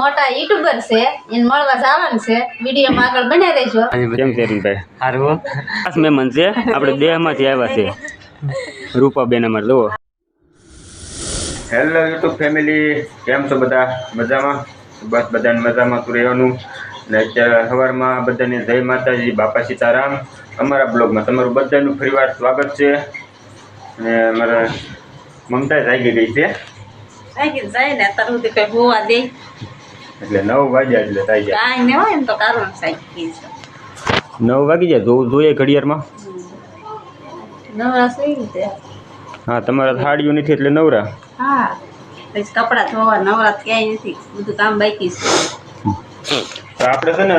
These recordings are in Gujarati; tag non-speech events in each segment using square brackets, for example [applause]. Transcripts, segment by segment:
મોટા યુટ્યુબર છે એને મળવા જવાનું છે. વિડીયોમાં આગળ બન્યા રહેજો. કેમ છે રીનભાઈ સારું ખાસ મહેમાન છે. આપણે દેહમાંથી આવ્યા છે રૂપાબેન અમારે જુઓ. હેલો યુટ્યુબ ફેમિલી કેમ છો બધા? મજામાં? બસ બધાને મજામાં તું રહેવાનું. ને અત્યારે સવારમાં બધાને જય માતાજી બાપા સીતારામ. અમારા બ્લોગમાં તમારું બધાનું ફરીવાર સ્વાગત છે. અને અમારા મમતા જાગી ગઈ છે. જાય ને અત્યાર સુધી કઈ હોવા દે. એટલે નવ વાગ્યા એટલે થઈ જાય કાંઈ ને હોય એમ તો કારણ સાચી છે. નવ વાગી જાય જોવું જોઈએ ઘડિયાળમાં? નવરા સુઈ રીતે હા તમારા થાળીઓ નથી એટલે નવરા? હા પછી કપડાં ધોવા નવરા તો ક્યાંય નથી. બધું કામ બાકી છે. તો આપણે છે ને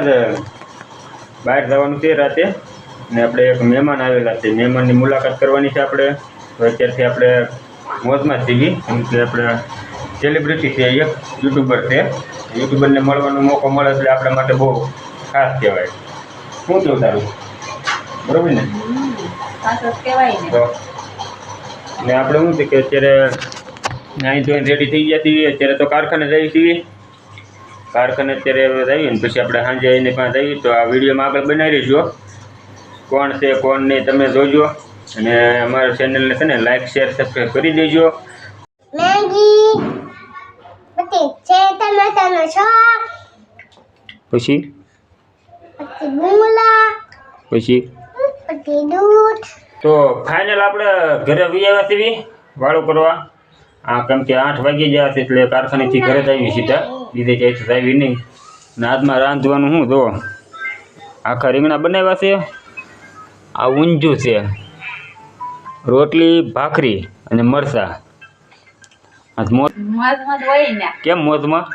બહાર જવાનું છે રાતે ને આપણે એક મહેમાન આવેલા છે. મહેમાનની મુલાકાત કરવાની છે આપણે. તો અત્યારથી આપણે મોજમાં જ જીવી. આપણે સેલિબ્રિટી છે એક યુટ્યુબર છે. યુટ્યુબરને મળવાનો મોકો મળે એટલે આપણા માટે બહુ ખાસ કહેવાય. શું કેવું તારું? બરોબર ને? તો ને આપણે શું છે કે અત્યારે નાહી ધોઈને રેડી થઈ ગયા છીએ, અત્યારે તો કારખાને જઈએ છીએ. કારખાને અત્યારે રહીએ ને, પછી આપણે સાંજે એને પાસે રહીએ તો આ વિડીયોમાં આગળ બનાવી રહીશું કોણ છે, કોણ નહીં, તમે જોજો. અને અમારા ચેનલને છે ને લાઈક શેર સબસ્ક્રાઈબ કરી દેજો મેગી પછી છે ટમેટાનો શાક પછી? પછી બુમલા પછી? પછી દૂધ. તો ફાઇનલ આપણે ઘરે વી આવ્યા છીએ વાળું કરવા. આ કેમ કે આઠ વાગી ગયા છે એટલે કારખાનેથી ઘરે જ આવી સીધા બીજે ક્યાંય તો આવી નહીં. ને આજમાં રાંધવાનું શું જો? આખા રીંગણા બનાવ્યા છે. આ ઊંજું છે. રોટલી ભાખરી અને મરચાં. આ તો મોજ મોજ મોજ હોય ને. કેમ મોજમાં?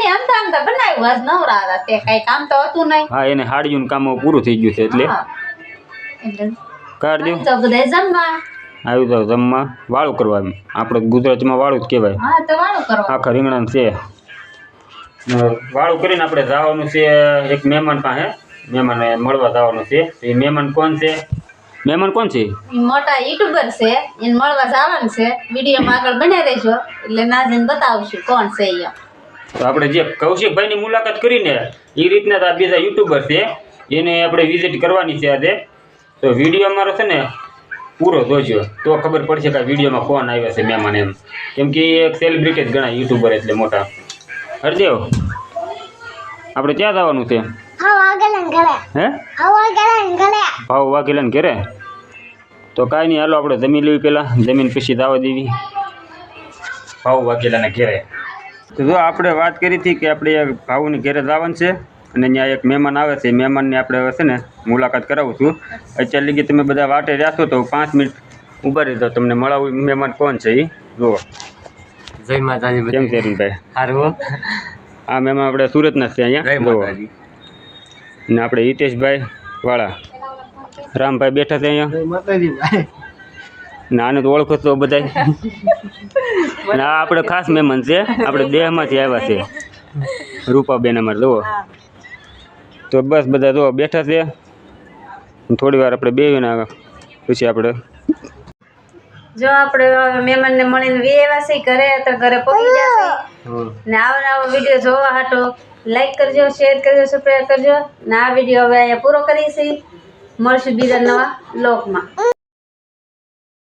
કાંઈ નહીં આમતા આમતા બનાવ્યું. આજ નવરા હતા તે કાંઈ કામ તો હતું નહીં. હા એને હાડીયું કામ પૂરું થઈ ગયું છે એટલે. હા. એટલે કાઢ દો તો બધા જમવા. આવી જાવ જમવા. વાળું કરવા એમ. આપણે ગુજરાતીમાં વાળું જ કહેવાય. હા તો વાળું કરવા. આખા રીંગણા છે. ને વાળું કરીને આપણે જવાનું છે એક મહેમાન પાસે. મહેમાનને મળવા જવાનું છે. તો એ મહેમાન કોણ છે? મહેમાન કોણ છે? ઈ મોટા યુટ્યુબર છે. એને મળવા જવાનું છે. વિડીયોમાં આગળ બન્યા રહેજો એટલે નાજીને બતાવશું કોણ છે એ. તો આપણે જે કૌશિકભાઈની મુલાકાત કરીને એ રીતના તો આ બીજા યુટ્યુબર છે એને આપણે વિઝિટ કરવાની છે આજે. તો વીડિયો અમારો છે ને પૂરો જોજો. તો ખબર પડશે કે આ વિડીયોમાં કોણ આવ્યા છે મહેમાન એમ. કેમ કે એ એક સેલિબ્રિટી જ ગણાય યુટ્યુબર એટલે મોટા. હરદેવ આપણે ક્યાં જવાનું છે? હવા ગલન કરે હે? હવા ગલન કરે ભાવ વાઘેલા ને ઘરે? તો કાંઈ નહીં હાલો આપણે જમી લેવી પહેલાં. જમીન પછી દાવા દેવી. ભાવ વાઘેલાને ઘેરે. તો જો આપણે વાત કરી હતી કે આપણે એક ભાવની ઘેરે જવાનું છે અને ત્યાં એક મહેમાન આવે છે. એ મહેમાનને આપણે હવે છે ને મુલાકાત કરાવું છું. અત્યારે લગી તમે બધા વાટે રહ્યા તો પાંચ મિનિટ ઊભા રહી જાઓ તમને મળાવું મહેમાન કોણ છે એ જુઓ. જય માતાજી કેમ છે રીનભાઈ સારું આ મહેમાન આપણે સુરતના છે અહીંયા. જુઓ. માતાજી. ને આપણે હિતેશભાઈ વાળા. રામભાઈ બેઠા છે અહીંયા. જય માતાજી ભાઈ ને આને તો ઓળખો તો બધાય. [laughs] અને આ આપણે ખાસ મહેમાન છે આપણે દેહમાંથી આવ્યા છે. રૂપાબેન અમારે જુઓ. તો બસ બધા જો બેઠા છે. થોડી વાર આપણે બેવીને પછી આપણે જો આપણે મહેમાનને મળીને વેવા છે ઘરે તો ઘરે પહોંચી જશે ને આવા નવા વીડિયો જોવા હાટો લાઈક કરજો શેર કરજો સબસ્ક્રાઈબ કરજો. ને આ વીડિયો હવે અહીંયા પૂરો કરીશી મળશું બીજા નવા લોકમાં